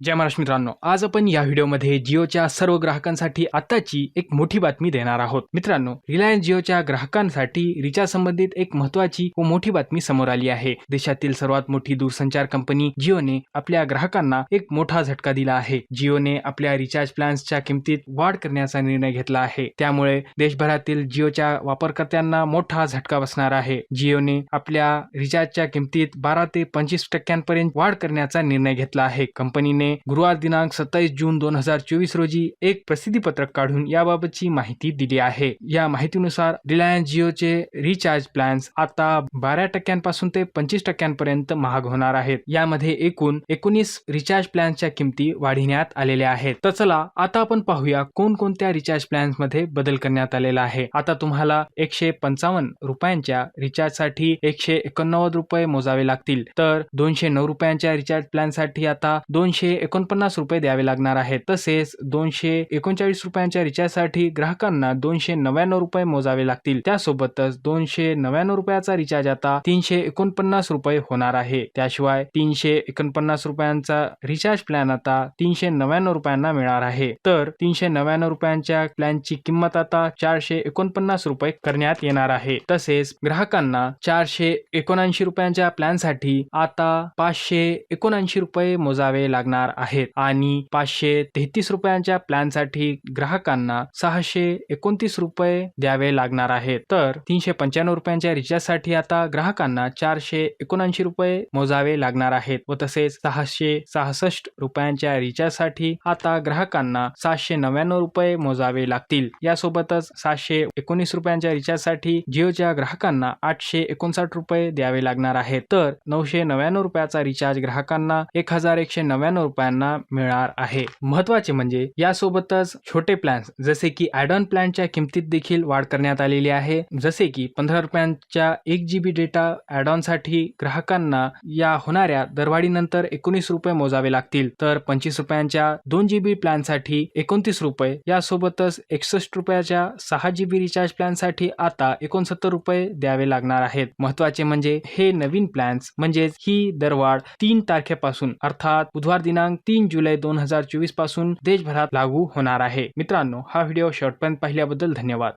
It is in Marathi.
जय महाराष्ट्र मित्रांनो आज आपण या व्हिडिओमध्ये जिओच्या सर्व ग्राहकांसाठी आताची एक मोठी बातमी देणार आहोत. मित्रांनो रिलायन्स जिओच्या ग्राहकांसाठी रिचार्ज संबंधित एक महत्वाची व मोठी बातमी समोर आली आहे. देशातील सर्वात मोठी दूरसंचार कंपनी जिओने आपल्या ग्राहकांना एक मोठा झटका दिला आहे. जिओने आपल्या रिचार्ज प्लॅन्सच्या किमतीत वाढ करण्याचा निर्णय घेतला आहे. त्यामुळे देशभरातील जिओच्या वापरकर्त्यांना मोठा झटका बसणार आहे. जिओने आपल्या रिचार्जच्या किमतीत बारा ते पंचवीस टक्क्यांपर्यंत वाढ करण्याचा निर्णय घेतला आहे. कंपनीने गुरुवार दिनांक सत्तावीस जून दोन हजार चोवीस रोजी एक प्रसिद्धीपत्रक काढून याबाबतची माहिती दिली आहे. या माहितीनुसार रिलायन्स जिओचे रिचार्ज प्लॅन्स आता बारा टक्क्यांपासून ते पंचवीस टक्क्यांपर्यंत महाग होणार आहेत. यामध्ये एकूण एकोणीस रिचार्ज प्लॅनच्या किमती वाढविण्यात आलेल्या आहेत. तर चला आता आपण पाहूया कोणकोणत्या रिचार्ज प्लॅन्समध्ये बदल करण्यात आलेला आहे. आता तुम्हाला एकशे पंचावन्न रुपयांच्या रिचार्जसाठी एकशे एकोणनव्वद रुपये मोजावे लागतील. तर दोनशे नऊ रुपयांच्या रिचार्ज प्लॅनसाठी आता दोनशे एकोणपन्नास रुपये द्यावे लागणार आहेत तसेच दोनशे एकोणचाळीस रुपयांच्या रिचार्जसाठी ग्राहकांना दोनशे नव्याण्णव रुपये मोजावे लागतील. त्यासोबतच दोनशे नव्याण्णव रुपयाचा रिचार्ज आता तीनशे एकोणपन्नास रुपये होणार आहे. त्याशिवाय तीनशे एकोणपन्नास रुपयांचा रिचार्ज प्लॅन आता तीनशे नव्याण्णव रुपयांना मिळणार आहे. तर तीनशे नव्याण्णव रुपयांच्या प्लॅनची किंमत आता चारशे एकोणपन्नास रुपये करण्यात येणार आहे. तसेच ग्राहकांना चारशे एकोणऐंशी रुपयांच्या प्लॅनसाठी आता पाचशे एकोणऐंशी रुपये मोजावे लागणार आहेत. आणि पाचशे तेहतीस रुपयांच्या प्लॅनसाठी ग्राहकांना सहाशे एकोणतीस रुपये द्यावे लागणार आहेत. तर तीनशे पंच्याण्णव रुपयांच्या रिचार्जसाठी आता ग्राहकांना चारशे एकोणऐंशी रुपये मोजावे लागणार आहेत व तसेच सहाशे सहासष्ट रुपयांच्या रिचार्जसाठी आता ग्राहकांना सातशे नव्याण्णव रुपये मोजावे लागतील. यासोबतच सातशे एकोणीस रुपयांच्या रिचार्जसाठी जिओच्या ग्राहकांना आठशे एकोणसाठ रुपये द्यावे लागणार आहेत. तर नऊशे नव्याण्णव रुपयाचा रिचार्ज ग्राहकांना एक हजार एकशे नव्याण्णव रुपयांना मिळणार आहे. महत्त्वाचे म्हणजे यासोबतच छोटे प्लॅन्स जसे की ऍड ऑन प्लॅनच्या किमतीत देखील वाढ करण्यात आलेली आहे. जसे की पंधरा रुपयांच्या एक जीबी डेटा ऍड ऑनसाठी ग्राहकांना या होणाऱ्या दरवाढीनंतर एकोणीस रुपये मोजावे लागतील. तर पंचवीस रुपयांच्या दोन जी बी प्लॅनसाठी एकोणतीस रुपये यासोबतच एकसष्ट रुपयाच्या सहा जी बी रिचार्ज प्लॅनसाठी आता एकोणसत्तर रुपये द्यावे लागणार आहेत. महत्त्वाचे म्हणजे हे नवीन प्लॅन्स म्हणजेच ही दरवाढ तीन तारखेपासून अर्थात बुधवार दिनांक तीन जुलै दोन हजार चोवीसपासून देशभरात लागू होणार आहे. मित्रांनो हा व्हिडिओ शेवटपर्यंत पाहिल्याबद्दल धन्यवाद.